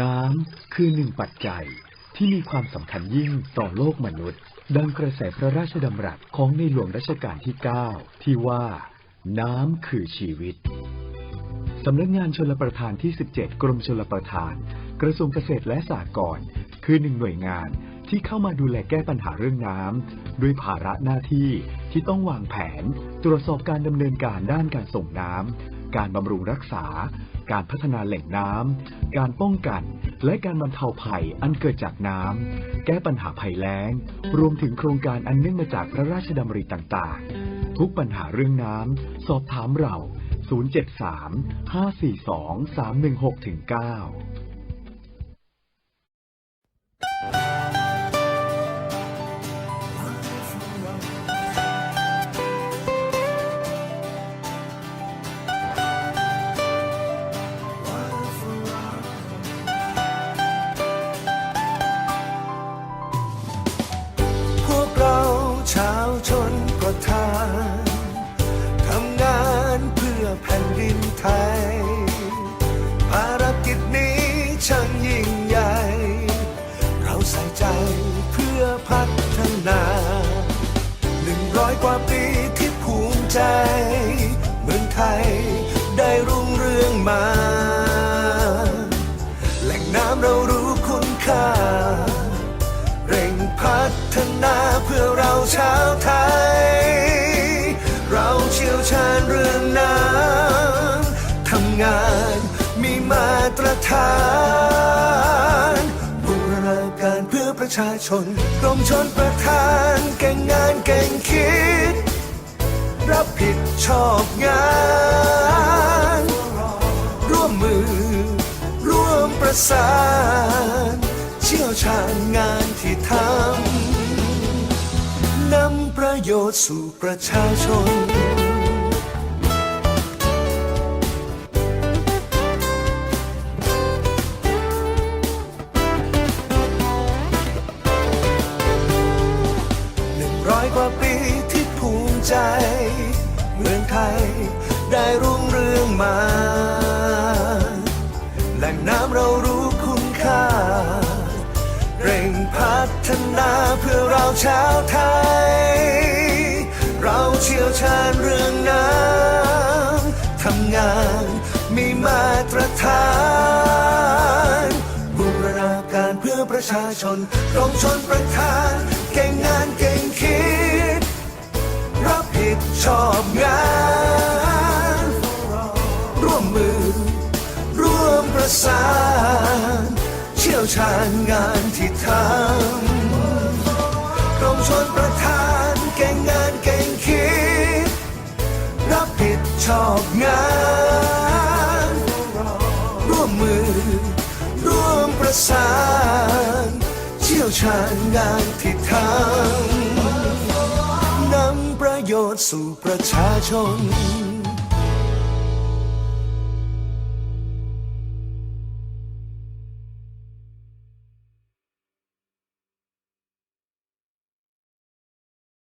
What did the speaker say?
น้ำคือหนึ่งปัจจัยที่มีความสำคัญยิ่งต่อโลกมนุษย์ ดังกระแสพระราชดำรัสของในหลวงรัชกาลที่ 9 ที่ว่า น้ำคือชีวิต สำนักงานชลประทานที่ 17 กรมชลประทาน กระทรวงเกษตรและสหกรณ์คือหนึ่งหน่วยงานที่เข้ามาดูแลแก้ปัญหาเรื่องน้ำด้วยภาระหน้าที่ที่ต้องวางแผน ตรวจสอบการดำเนินการด้านการส่งน้ำ การบำรุงรักษา การพัฒนาแหล่งน้ำ การป้องกัน และการบรรเทาภัยอันเกิดจากน้ำ แก้ปัญหาภัยแล้ง รวมถึงโครงการอันเนื่องมาจากพระราชดำริต่างๆ ทุกปัญหาเรื่องน้ำ สอบถามเรา 073 542 316 9 ร้อยกว่าปีที่ภูมิใจ เมืองไทยได้รุ่งเรืองมา แหล่งน้ำเรารู้คุณค่า เร่งพัฒนาเพื่อเราชาวไทย เราเชี่ยวชาญเรื่องน้ำทำงานมีมาตรฐาน ประชาชน กรมชนประทานเก่งงานเก่งคิด รับผิดชอบงาน ร่วมมือ ร่วมประสาน เชี่ยวชาญงานที่ทำนำประโยชน์สู่ประชาชน ใจ เมืองไทยได้รุ่งเรืองมา แหล่งน้ำเรารู้คุณค่า เร่งพัฒนาเพื่อเราชาวไทย เราเชี่ยวชาญเรื่องน้ำทำงานมีมาตรฐานบูรณาการเพื่อประชาชนกรมชนประทาน มือ ร่วมประสาน เชี่ยวชาญงานที่ทำกรมชนประทานเก่งงานเก่งคิด รับผิดชอบงาน ร่วมมือ ร่วมประสาน เชี่ยวชาญงานที่ทำนำประโยชน์สู่ประชาชน